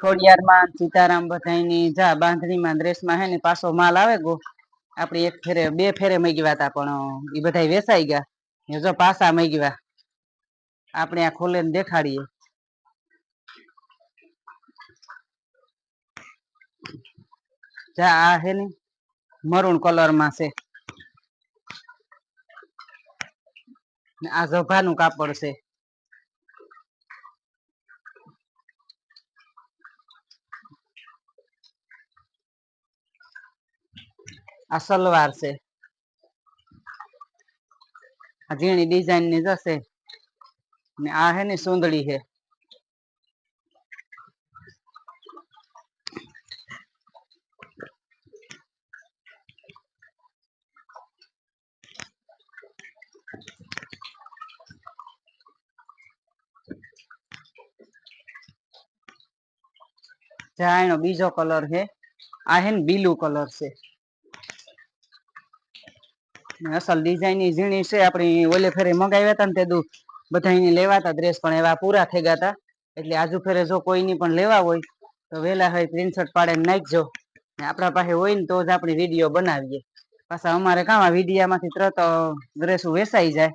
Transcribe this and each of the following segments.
ખોડિયારમાં સીતારામ બધાની જા બાંધણીમાં ડ્રેસમાં હે ને પાછો માલ આવે ગો. આપડે એક ફેરે, બે ફેરે મગ્યા હતા પણ એ બધા વેસાઈ ગયા. જો પાછા મગ્યા આપણે આ ખોલે દેખાડીએ. જા આ હે ને મરૂન કલરમાં છે આ જભાનું કાપડ છે. આ સલવાર છે. આ ઝીણી ડિઝાઇનની જશે ને આ હે ને સુંદડી છે જ્યાં એનો બીજો કલર છે આ હે ને બીલું કલર છે. અસલ ડિઝાઇન ઝીણી છે, આપણી ઓલે ફેરે મંગાવ્યા હતા ને તે દુ બધા એની લેવાતા ડ્રેસ પણ એવા પૂરા થઈ ગયા હતા એટલે આજુ ફેરે જો કોઈની પણ લેવા હોય, તો વહેલા હોય સ્ક્રીનશોટ પાડે નાખજો. ને આપણા પાસે હોય ને તો જ આપણે વીડિયો બનાવીએ. પાછા અમારે કામ આ વિડીયામાંથી તરત ડ્રેસ વેસાઈ જાય.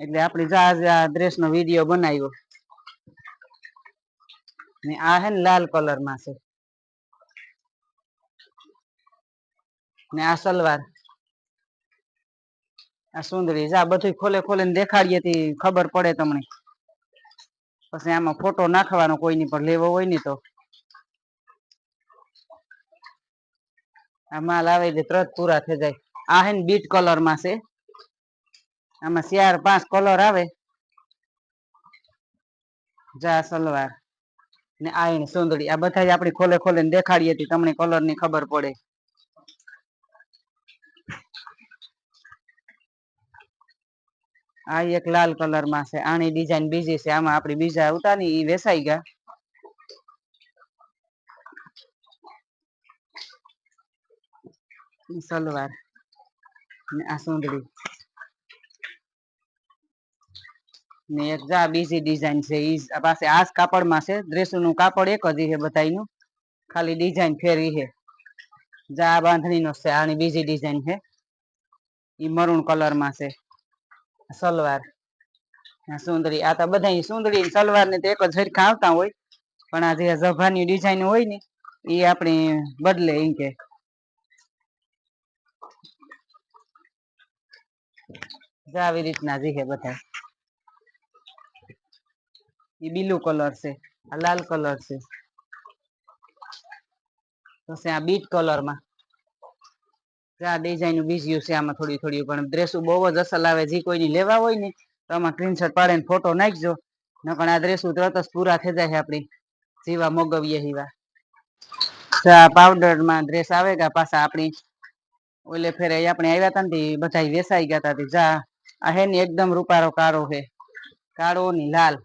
એટલે આપણે જા આ ડ્રેસ નો વીડિયો બનાવ્યો. ને આ હે ને લાલ કલરમાં છે. ને આ સલવાર. આ સુંદરી જા બધું ખોલે ખોલે દેખાડીએ થી ખબર પડે તમને. પછી આમાં ફોટો નાખવાનો કોઈની પણ લેવો હોય ને તો. આ માલ આવે એટલે તરત પૂરા થઈ જાય. આ હે ને બીટ કલરમાં છે. આમાં ચાર પાંચ કલર આવે. જા સલવાર. ને આ સુંદરી, આ બધા આપણે ખોલે ખોલે દેખાડીએ તી, તમને કલરની ખબર પડે. આ એક લાલ કલરમાં છે, આની ડિઝાઇન બીજી છે, આમાં આપડી બીજા ઉતા ને ઈ વેસાઈ ગયા. ઈ સલવાર ને આ સુંદડી ને એક જા બીજી ડિઝાઇન છે, ઈ આ પાસે આ જ કાપડમાં છે ડ્રેસનું કાપડ એક જ છે બધાયનું. ખાલી ડિઝાઇન ફેરવી છે. જા આ બાંધણીનો છે, આની બીજી ડિઝાઇન છે. ઈ મરૂન કલરમાં છે. સલવાર. સુંદરી, આ તો બધા સુંદરી સલવાર ને તો એક જ હરખા આવતા હોય. પણ આ જે ઝભાની ડિઝાઇન હોય ને, એ આપણે બદલે એમ કે. આવી રીતના જીહે બધા. એ બીલુ કલર છે, આ લાલ કલર છે. પછી આ બીટ કલરમાં આ ડિઝાઇન બીજી છે, આમાં થોડી થોડી પણ ડ્રેસું બહુ જ અસલ આવે, જે કોઈની લેવા હોય ને, તો આમાં સ્ક્રીનશોટ પાડીને ફોટો નાખજો. નકર આ ડ્રેસું તરત જ પૂરા થઈ જાય છે આપણી જેવા મગવીએ એવા. આ પાવડરમાં ડ્રેસ આવે ગયા પાછા આપણી ઓલે ફેરે આપણે આવ્યા હતા ને બધા વેસાઈ ગયા હતા જા, આ હે ને એકદમ રૂપારો કાળો છે કાળો ની લાલ.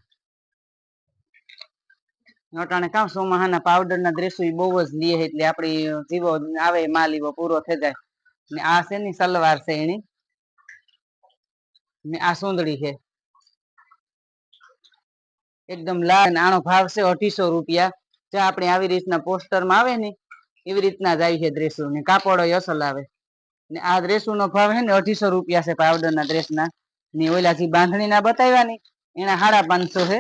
નોટાણે કામ સોમાહાના પાવડર ના ડ્રેસો બહુ જ લે એટલે આપણી જીવો આવે, માલ એવો પૂરો થઈ જાય. ને આ છે ને સલવાર છે એની. ને આ સુંદડી છે. એકદમ લાલ આનો ભાવ છે અઢીસો રૂપિયા. જે આપણે આવી રીતના પોસ્ટરમાં આવે ને, એવી રીતના જાય છે દ્રેસુ ને. કાપડો અસલ આવે. ને આ દ્રેસુ નો ભાવ છે ને અઢીસો રૂપિયા છે પાવડર ના ડ્રેસ ને. ઓલા જે બાંધણી ના બતાવ્યા ને, એના સાડા પાંચસો છે.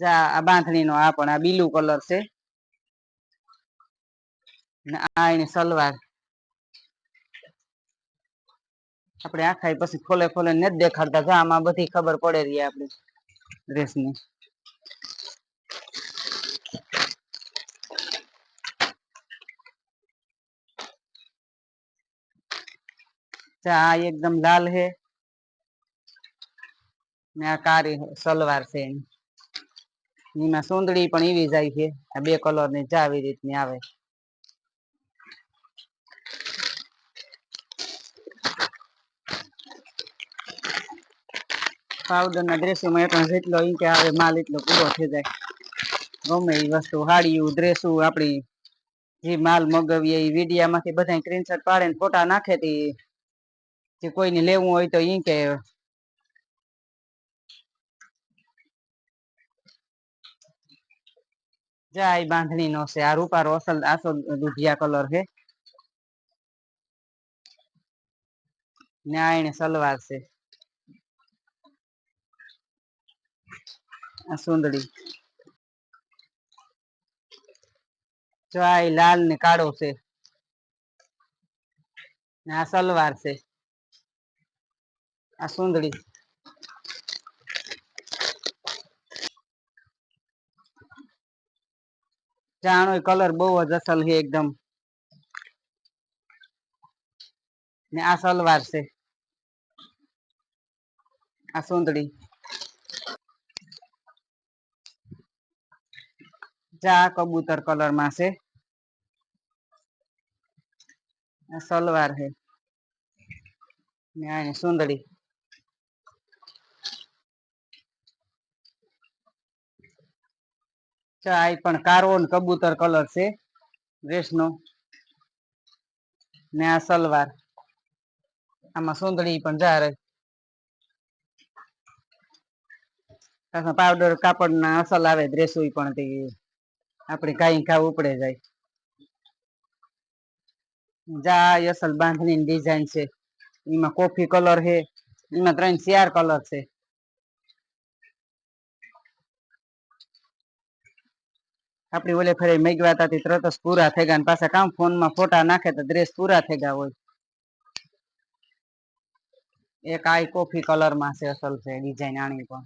જા, આ બાંધણી નો આ પણ, આ બીલુ કલર છે. ને આ એની સલવાર. આપણે આખા પછી ખોલે ખોલે ને જ દેખાડતા. જા, આમાં બધી ખબર પડે રહી આપણે ડ્રેસની આ એકદમ લાલ હે. ને આ કારી સલવાર છે એની. એમાં સુંદડી પણ એવી જાય છે. આ બે કલરની જા આવી રીતની આવે. પાવડર ના ડ્રેસોમાં પણ જેટલો ઈ કે આવે માલ એટલો પૂરો થઈ જાય. ગમે એ વસ્તુ, હાડીયું ડ્રેસો આપડી જે માલ મગાવીએ એ વિડીયામાંથી બધા સ્ક્રીનશોટ પાડે ફોટા નાખે તે. કોઈને લેવું હોય તો ઈ કે જાય બાંધણી નો છે. આ રૂપારો અસલ આસો દુધિયા કલર છે. ને સલવાર છે. આ સુંદડી. જો લાલ ને કાળો છે. આ સલવાર છે. આ સુંદડી. જાણો કલર બહુ જ અસલ છે એકદમ. ને આ સલવાર છે. આ સુંદડી. જા કબૂતર કલરમાં છે. સલવાર છે. ને આ સુંદડી. ચા એ પણ ને કબૂતર કલર છે. ડ્રેસ નો ને આ સલવાર. આમાં સુંદડી પણ જા રહી. પાછા પાવડર કાપડ ના અસલ આવે ડ્રેસ પણ તે આપણે કાંઈ ઉપડે જાય. જા અસલ બાંધણી ડિઝાઇન છે. એમાં કોફી કલર છે. એમાં ત્રણ ચાર કલર છે. આપડી ઓલે ફરે મેગવા હતા તરત જ પૂરા થઈ ગયા પાછા કામ ફોનમાં ફોટા નાખે તો ડ્રેસ પૂરા થઈ ગયા હોય. એક આઈ કોફી કલરમાં છે અસલ છે ડિઝાઇન આણી પણ.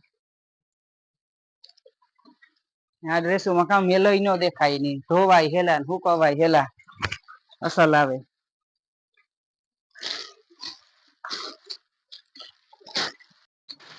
આ ડ્રેસોમાં કામ મેલોય નો દેખાય નહીં. ધોવાય હેલા હુકવાય હેલા. અસલ આવે.